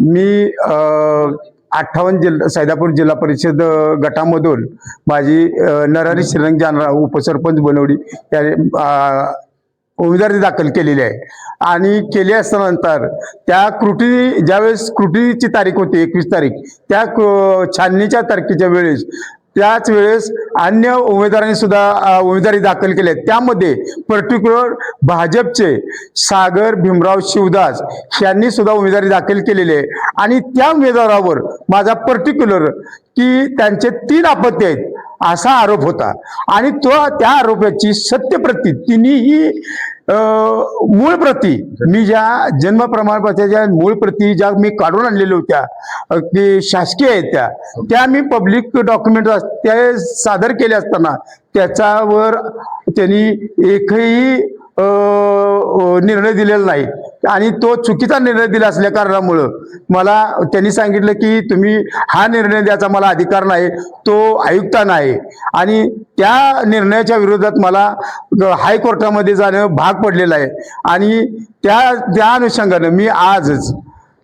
मी अठ्ठावन्न जिल्हा सैदापूर जिल्हा परिषद गटामधून माझी नरहरी श्रीरंग जानराव उपसरपंच बनवली या उमेदवारी दाखल केलेली आहे. आणि केली असल्यानंतर त्या कृती ज्यावेळेस कृतीची तारीख होती एकवीस तारीख त्या छाननीच्या तारखेच्या वेळेस त्याच वेळेस अन्य उमेदवारांनी सुद्धा उमेदवारी दाखल केली आहे त्यामध्ये पर्टिक्युलर भाजपचे सागर भीमराव शिवदास यांनी सुद्धा उमेदवारी दाखल केलेली आहे. आणि त्या उमेदवारावर माझा पर्टिक्युलर की त्यांचे तीन अपत्य आहेत असा आरोप होता. आणि तो त्या आरोपाची सत्यप्रती तिन्ही मूळ प्रती मी ज्या जन्म प्रमाणपत्राच्या मूळ प्रती ज्या मी काढून आणलेल्या होत्या की शासकीय आहेत त्या त्या मी पब्लिक डॉक्युमेंट त्या सादर केल्या असताना त्याच्यावर त्यांनी एकही निर्णय दिलेला नाही. आणि तो चुकीचा निर्णय दिला असल्या कारणामुळं मला त्यांनी सांगितलं की तुम्ही हा निर्णय द्यायचा मला अधिकार नाही तो आयुक्तांना आहे आणि त्या निर्णयाच्या विरोधात मला हायकोर्टामध्ये जाणं भाग पडलेलं आहे. आणि त्या त्या अनुषंगानं मी आजच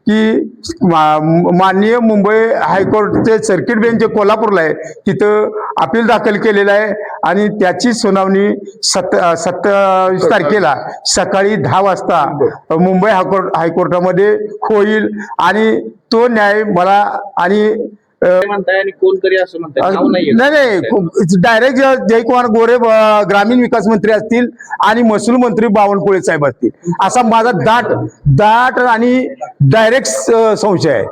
की मा- माननीय मुंबई हायकोर्टचे सर्किट बेंच जे कोल्हापूरला आहे तिथं अपील दाखल केलेलं आहे. आणि त्याची सुनावणी सत सत्तावीस तारखेला सकाळी दहा वाजता मुंबई हायकोर्ट हायकोर्टामध्ये होईल आणि तो न्याय मला आणि अ, काय म्हणताय आणि कोण तरी असं म्हणताय? नाव नाहीये. नाही नाही डायरेक्ट जयकुमार गोरे ग्रामीण विकास मंत्री असतील आणि महसूल मंत्री बावनकुळे साहेब असतील. असा माझा दाट दाट आणि डायरेक्ट संशय आहे.